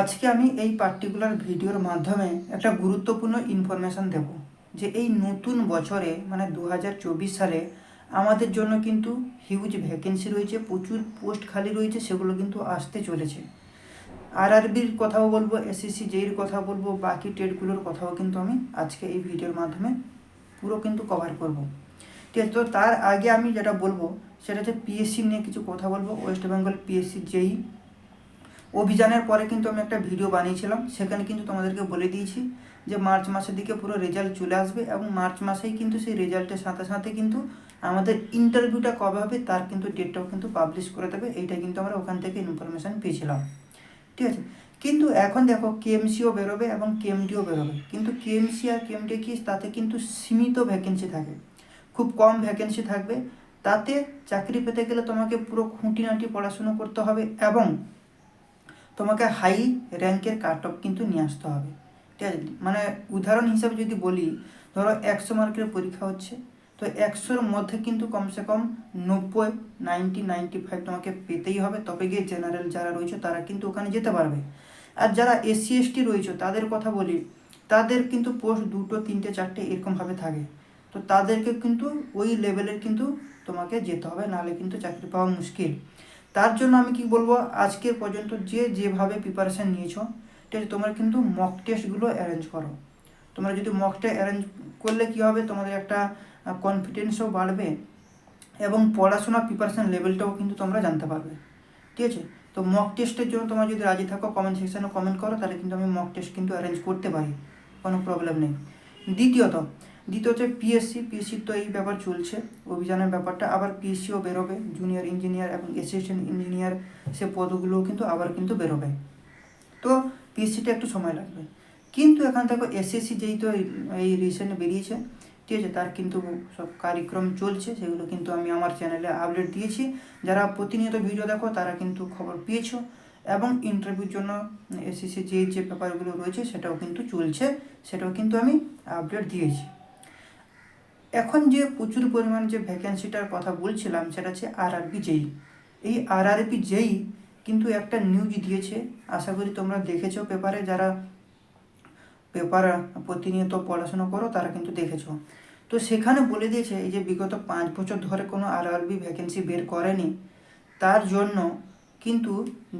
আজকে আমি এই পার্টিকুলার ভিডিওর মাধ্যমে একটা গুরুত্বপূর্ণ ইনফরমেশান দেব যে এই নতুন বছরে মানে দু হাজার চব্বিশ সালে, আমাদের জন্য কিন্তু হিউজ ভ্যাকেন্সি রয়েছে, প্রচুর পোস্ট খালি রয়েছে, সেগুলো কিন্তু আসতে চলেছে। আরআরবির কথাও বলব এসএসসি জেইর কথা বলব, বাকি টেটগুলোর কথাও কিন্তু আমি আজকে এই ভিডিওর মাধ্যমে পুরো কিন্তু কভার করব। ঠিক আছে, তো তার আগে আমি যেটা বলব, সেটা হচ্ছে পিএসসি নিয়ে কিছু কথা বলব ওয়েস্ট বেঙ্গল পিএসসি জেই অভিযানের পরে কিন্তু আমি একটা ভিডিও বানিয়েছিলাম, সেখানে কিন্তু তোমাদেরকে বলে দিয়েছি যে মার্চ মাসের দিকে পুরো রেজাল্ট চলে আসবে এবং মার্চ মাসেই কিন্তু সেই রেজাল্টের সাথে সাথে কিন্তু আমাদের ইন্টারভিউটা কবে হবে তার কিন্তু ডেটটাও কিন্তু পাবলিশ করে দেবে, এইটা কিন্তু আমরা ওখান থেকে ইনফরমেশান পেয়েছিলাম। ঠিক আছে? কিন্তু এখন দেখো কেএমসিও বেরোবে এবং কেএমডিও বেরোবে। কিন্তু কেএমসি আর কেএমডি কি? তাতে কিন্তু সীমিত ভ্যাকেন্সি থাকে। খুব কম ভ্যাকেন্সি থাকবে। তাতে চাকরি পেতে গেলে তোমাকে পুরো খুঁটিনাটি পড়াশুনো করতে হবে এবং তোমাকে হাই র্যাঙ্কের কাট অফ কিন্তু নিয়ে আসতে হবে। ঠিক আছে? মানে উদাহরণ হিসাবে যদি বলি, ধরো একশো মার্কের পরীক্ষা হচ্ছে, তো একশোর মধ্যে কিন্তু কমসে কম নব্বই নাইনটি নাইনটি ফাইভ তোমাকে পেতেই হবে। তবে গিয়ে জেনারেল যারা রয়েছে তারা কিন্তু ওখানে যেতে পারবে। আর যারা এসসি এসটি রয়েছে, তাদের কথা বলি, তাদের কিন্তু পোস্ট দুটো, তিনটে, চারটে এরকমভাবে থাকে। তো তাদেরকে কিন্তু ওই লেভেলের কিন্তু তোমাকে যেতে হবে, নাহলে কিন্তু চাকরি পাওয়া মুশকিল। তার জন্য আমি কি বলব আজকে পর্যন্ত যে যেভাবে প্রিপারেশান নিয়েছো, ঠিক আছে, তোমরা কিন্তু মক টেস্টগুলো অ্যারেঞ্জ করো। তোমরা যদি মকটা অ্যারেঞ্জ করলে কি হবে, তোমাদের একটা কনফিডেন্সও বাড়বে এবং পড়াশোনা প্রিপারেশান লেভেলটাও কিন্তু তোমরা জানতে পারবে। ঠিক আছে? তো মক টেস্টের জন্য তোমরা যদি রাজি থাকো কমেন্ট সেকশানে কমেন্ট করো, তাহলে কিন্তু আমি মক টেস্ট কিন্তু অ্যারেঞ্জ করতে পারি। কোনো প্রবলেম নেই। দ্বিতীয়ত দ্বিতীয় হচ্ছে পিএসসি পিএসসির তো এই ব্যাপার চলছে, অভিযানের ব্যাপারটা। আবার পিএসসিও বেরোবে জুনিয়র ইঞ্জিনিয়ার এবং অ্যাসিস্ট্যান্ট ইঞ্জিনিয়ার সে পদগুলোও কিন্তু আবার কিন্তু বেরোবে। তো পিএসসিটা একটু সময় লাগবে। কিন্তু এখান থেকে এসএসসি যেই তো এই রিসেন্ট বেরিয়েছে, ঠিক আছে, তার কিন্তু সব কার্যক্রম চলছে, সেগুলো কিন্তু আমি আমার চ্যানেলে আপডেট দিয়েছি। যারা প্রতিনিয়ত ভিডিও দেখো, তারা কিন্তু খবর পেয়েছ। এবং ইন্টারভিউর জন্য এসএসসি যে যে পেপারগুলো রয়েছে, সেটাও কিন্তু চলছে, সেটাও কিন্তু আমি আপডেট দিয়েছি। এখন যে প্রচুর পরিমাণ যে ভ্যাকেন্সিটার কথা বলছিলাম, সেটা হচ্ছে আর আরআরবি জেই এই আর আরআরবি জেই কিন্তু একটা নিউজ দিয়েছে। আশা করি তোমরা দেখেছ পেপারে, যারা পেপার প্রতিনিয়ত পড়াশোনা করো, তারা কিন্তু দেখেছ। তো সেখানে বলে দিয়েছে, এই যে বিগত পাঁচ বছর ধরে কোনো আরআরবি ভ্যাকেন্সি বের করেনি, তার জন্য কিন্তু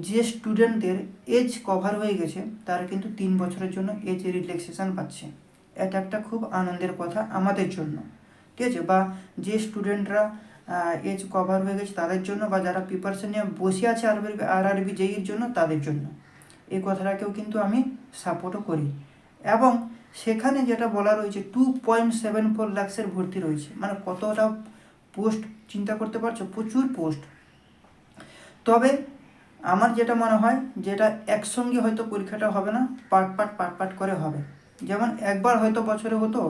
যে স্টুডেন্টদের এজ কভার হয়ে গেছে, তারা কিন্তু তিন বছরের জন্য এজ রিল্যাক্সেশন পাচ্ছে। এটা একটা খুব আনন্দের কথা আমাদের জন্য। ঠিক আছে? বা যে স্টুডেন্টরা এজ কভার হয়ে গেছে তাদের জন্য বা যারা প্রিপারেশন নিয়ে বসে আছে আরবি আর আরবি জেইয়ের জন্য তাদের জন্য। এই কথাটাকেও কিন্তু আমি সাপোর্টও করি। এবং সেখানে যেটা বলা রয়েছে টু পয়েন্ট সেভেন ফোর ল্যাক্সের ভর্তি রয়েছে। মানে কতটা পোস্ট চিন্তা করতে পারছ? প্রচুর পোস্ট তবে আমার যেটা মনে হয়, যেটা একসঙ্গে হয়তো পরীক্ষাটা হবে না পার্ট পার্ট পার্ট পার্ট করে হবে। যেমন একবার হয়তো বছরে হতো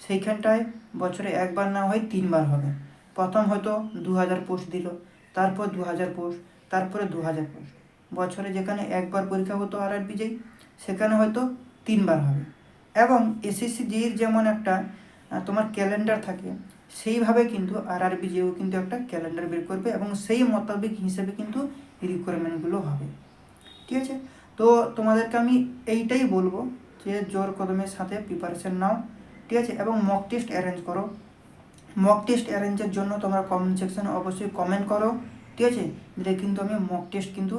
সেইখানটায় বছরে একবার না হয় তিনবার হবে। প্রথম হয়তো দু হাজার পোস্ট দিল, তারপর দু হাজার পোস্ট, তারপরে দু হাজার পোস্ট। বছরে যেখানে একবার পরীক্ষা হতো আর আর বিজয়ী সেখানে হয়তো তিনবার হবে। এবং এসএসসি জির যেমন একটা তোমার ক্যালেন্ডার থাকে, সেইভাবে কিন্তু আর আর বিজেও কিন্তু একটা ক্যালেন্ডার বের করবে এবং সেই মোতাবেক হিসেবে কিন্তু রিকোয়ারমেন্টগুলো হবে। ঠিক আছে? তো তোমাদেরকে আমি এইটাই বলব যে জোর কদমের সাথে প্রিপারেশন নাও। ঠিক আছে? এবং মক টেস্ট অ্যারেঞ্জ করো। মক টেস্ট অ্যারেঞ্জের জন্য তোমরা কমেন্ট সেকশনে অবশ্যই কমেন্ট করো। ঠিক আছে? দিলে কিন্তু আমি মক টেস্ট কিন্তু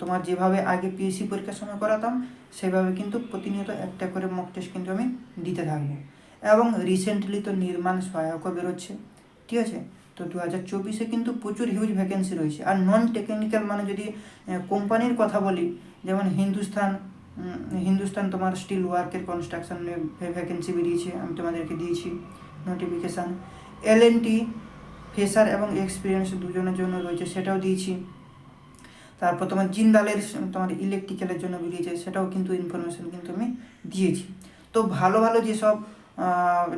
তোমার যেভাবে আগে পিএসসি পরীক্ষার সময় করাতাম সেভাবে কিন্তু প্রতিনিয়ত একটা করে মক টেস্ট কিন্তু আমি দিতে থাকব। এবং রিসেন্টলি তো নির্মাণ সহায়কও বেরোচ্ছে। ঠিক আছে? তো দু হাজার চব্বিশে কিন্তু প্রচুর হিউজ ভ্যাকেন্সি রয়েছে। আর নন টেকনিক্যাল মানে যদি কোম্পানির কথা বলি যেমন হিন্দুস্তান উম, হিন্দুস্তান তোমার স্টিল ওয়ার্কের কনস্ট্রাকশন ভ্যাকেন্সি বেরিয়েছে, আমি তোমাদেরকে দিয়েছি নোটিফিকেশান এল এন টি ফেসার এবং এক্সপিরিয়েন্স দুজনের জন্য রয়েছে, সেটাও দিয়েছি। তারপর তোমার জিন্দালের তোমার ইলেকট্রিক্যালের জন্য বেরিয়েছে, সেটাও কিন্তু ইনফরমেশান কিন্তু আমি দিয়েছি। তো ভালো ভালো যেসব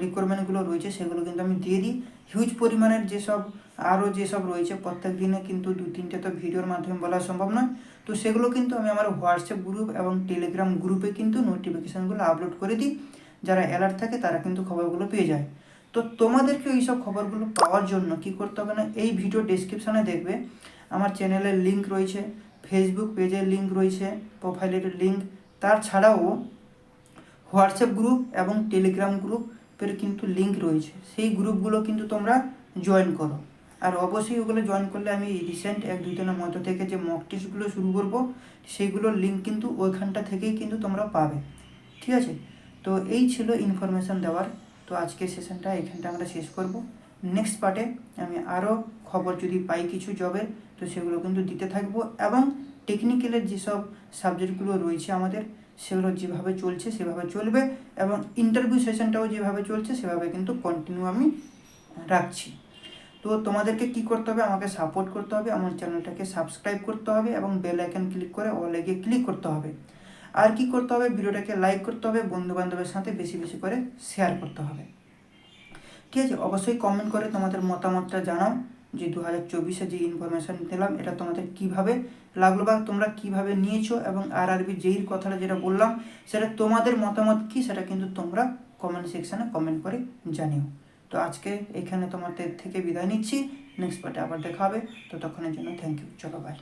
রিকোয়ারমেন্টগুলো রয়েছে, সেগুলো কিন্তু আমি দিয়ে দিই। হিউজ পরিমাণের যেসব, আরও যেসব রয়েছে, প্রত্যেক দিনে কিন্তু দু, তিনটে তো ভিডিওর মাধ্যমে বলা সম্ভব নয়। তো সেগুলো কিন্তু আমি আমার হোয়াটসঅ্যাপ গ্রুপ এবং টেলিগ্রাম গ্রুপে কিন্তু নোটিফিকেশানগুলো আপলোড করে দিই। যারা অ্যালার্ট থাকে, তারা কিন্তু খবরগুলো পেয়ে যায়। তো তোমাদেরকে এই সব খবরগুলো পাওয়ার জন্য কি করতে হবে না, এই ভিডিও ডেসক্রিপশানে দেখবে আমার চ্যানেলের লিঙ্ক রয়েছে ফেসবুক পেজের লিঙ্ক রয়েছে প্রোফাইলের লিঙ্ক তার ছাড়াও হোয়াটসঅ্যাপ গ্রুপ এবং টেলিগ্রাম গ্রুপের কিন্তু লিঙ্ক রয়েছে। সেই গ্রুপগুলো কিন্তু তোমরা জয়েন করো। আর অবশ্যই ওগুলো জয়েন করলে আমি রিসেন্ট এক দুই দিনের মধ্যে থেকে যে মক টেস্টগুলো শুরু করব সেইগুলোর লিঙ্ক কিন্তু ওইখানটা থেকেই কিন্তু তোমরা পাবে। ঠিক আছে? তো এই ছিল ইনফরমেশান দেওয়ার। তো আজকের সেশনটা এখানটা আমরা শেষ করব। নেক্সট পার্টে আমি আরও খবর যদি পাই কিছু জবের তো সেগুলো কিন্তু দিতে থাকব। এবং টেকনিক্যালের যেসব সাবজেক্টগুলো রয়েছে আমাদের সেগুলো যেভাবে চলছে, সেভাবে চলবে এবং ইন্টারভিউ সেশনটাও যেভাবে চলছে, সেভাবে কিন্তু কন্টিনিউ আমি রাখছি। তো তোমাদেরকে কি করতে হবে? আমাকে সাপোর্ট করতে হবে, আমার চ্যানেলটাকে সাবস্ক্রাইব করতে হবে এবং বেল আইকন ক্লিক করে অলে গিয়ে ক্লিক করতে হবে। আর কি করতে হবে? ভিডিওটাকে লাইক করতে হবে বন্ধু বান্ধবের সাথে বেশি বেশি করে শেয়ার করতে হবে। ঠিক আছে? অবশ্যই কমেন্ট করে তোমাদের মতামতটা জানাও। যে দু হাজার চব্বিশে যে ইনফরমেশান দিলাম এটা তোমাদের কীভাবে লাগল বা তোমরা কীভাবে নিয়েছো এবং আর আরবি যেই কথাটা যেটা বললাম, সেটা তোমাদের মতামত কি সেটা কিন্তু তোমরা কমেন্ট সেকশানে কমেন্ট করে জানিও। তো আজকে এখানে তোমাদের থেকে বিদায় নিচ্ছি। নেক্সট পার্টে আবার দেখা হবে। তো তখনের জন্য থ্যাংক ইউ চলো বাই